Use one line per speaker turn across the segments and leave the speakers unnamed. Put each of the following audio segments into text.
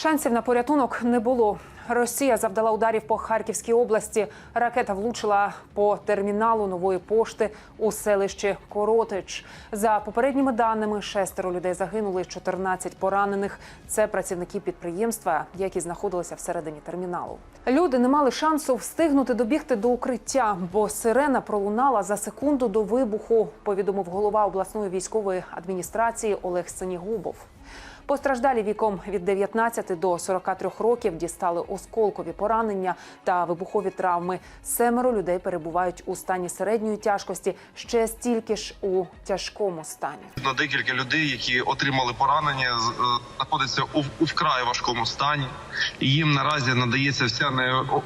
Шансів на порятунок не було. Росія завдала ударів по Харківській області. Ракета влучила по терміналу нової пошти у селищі Коротич. За попередніми даними, шестеро людей загинули, 14 поранених. Це працівники підприємства, які знаходилися всередині терміналу. Люди не мали шансу встигнути добігти до укриття, бо сирена пролунала за секунду до вибуху. Повідомив голова обласної військової адміністрації Олег Синігубов. Постраждалі віком від 19 до 43 років дістали осколкові поранення та вибухові травми. Семеро людей перебувають у стані середньої тяжкості, ще стільки ж у тяжкому стані.
На декілька людей, які отримали поранення, е, знаходяться у, вкрай важкому стані. Їм наразі надається вся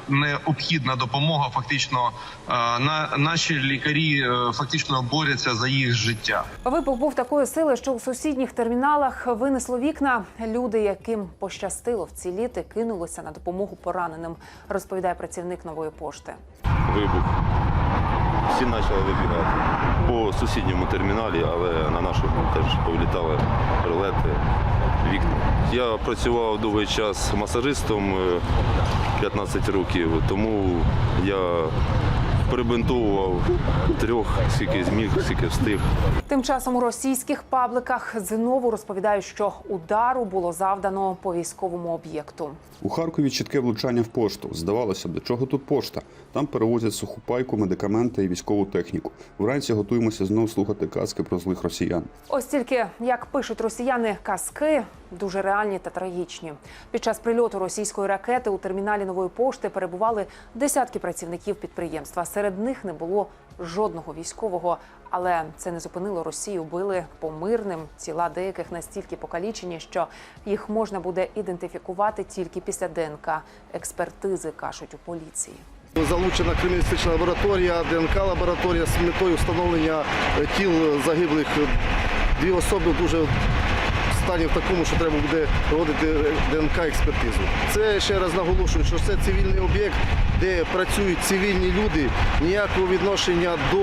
необхідна допомога. Фактично, е, на наші лікарі е, фактично борються за їх життя.
Вибух був такої сили, що у сусідніх терміналах винесло вікна. Люди, яким пощастило вціліти, кинулися на допомогу пораненим. Розповідає працівник нової пошти.
вибух. Всі почали вибігати по сусідньому терміналі, але на нашу теж повилітали прилети, вікна. Я працював довгий час масажистом е, 15 років, тому я прибинтовував трьох, скільки зміг, скільки встиг.
Тим часом у російських пабликах знову розповідають, що удару було завдано по військовому об'єкту.
У Харкові чітке влучання в пошту. Здавалося б, до чого тут пошта? Там перевозять суху пайку, медикаменти і військову техніку. Вранці готуємося знову слухати казки про злих росіян.
Ось тільки як пишуть росіяни, казки дуже реальні та трагічні. Під час прильоту російської ракети у терміналі нової пошти перебували десятки працівників підприємства. Серед них не було жодного військового, але це не зупинило Росію. Били по мирним. Тіла деяких настільки покалічені, що їх можна буде ідентифікувати тільки після ДНК експертизи, кажуть у поліції.
Залучена криміналістична лабораторія, ДНК-лабораторія з метою встановлення тіл загиблих. Дві особи дуже стані в такому, що треба буде проводити ДНК-експертизу. Це ще раз наголошую, що це цивільний об'єкт, де працюють цивільні люди. Ніякого відношення до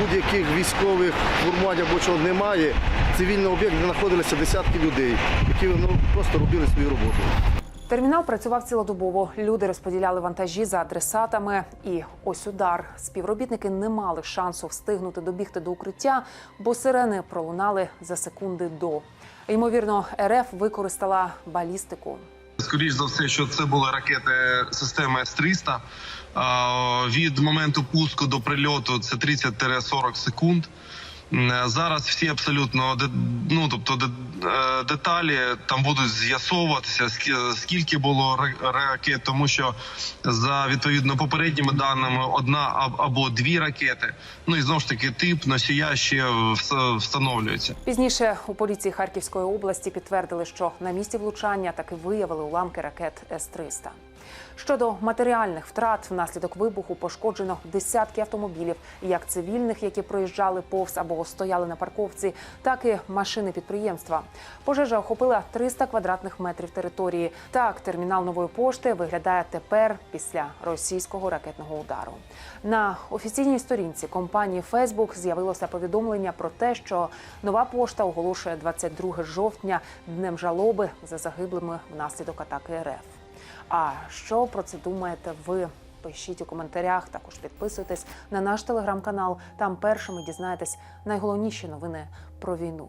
будь-яких військових формувань або чого немає. Цивільний об'єкт, де знаходилися десятки людей, які ну, просто робили свою роботу.
Термінал працював цілодобово. Люди розподіляли вантажі за адресатами. І ось удар. Співробітники не мали шансу встигнути добігти до укриття, бо сирени пролунали за секунди до. Ймовірно, РФ використала балістику.
Скоріше за все, що це були ракети системи С-300. Від моменту пуску до прильоту це 30-40 секунд. Зараз всі абсолютно ну, тобто деталі там будуть з'ясовуватися, скі- скільки було ракет, тому що за відповідно попередніми даними одна або дві ракети. Ну і знову ж таки тип носія ще встановлюється.
Пізніше у поліції Харківської області підтвердили, що на місці влучання таки виявили уламки ракет С-300. Щодо матеріальних втрат внаслідок вибуху пошкоджено десятки автомобілів, як цивільних, які проїжджали повз або стояли на парковці, так і машини підприємства. Пожежа охопила 300 квадратних метрів території. Так, термінал нової пошти виглядає тепер після російського ракетного удару. На офіційній сторінці компанії Facebook з'явилося повідомлення про те, що нова пошта оголошує 22 жовтня днем жалоби за загиблими внаслідок атаки РФ. А що про це думаєте ви? Пишіть у коментарях, також підписуйтесь на наш телеграм-канал. Там першими дізнаєтесь найголовніші новини про війну.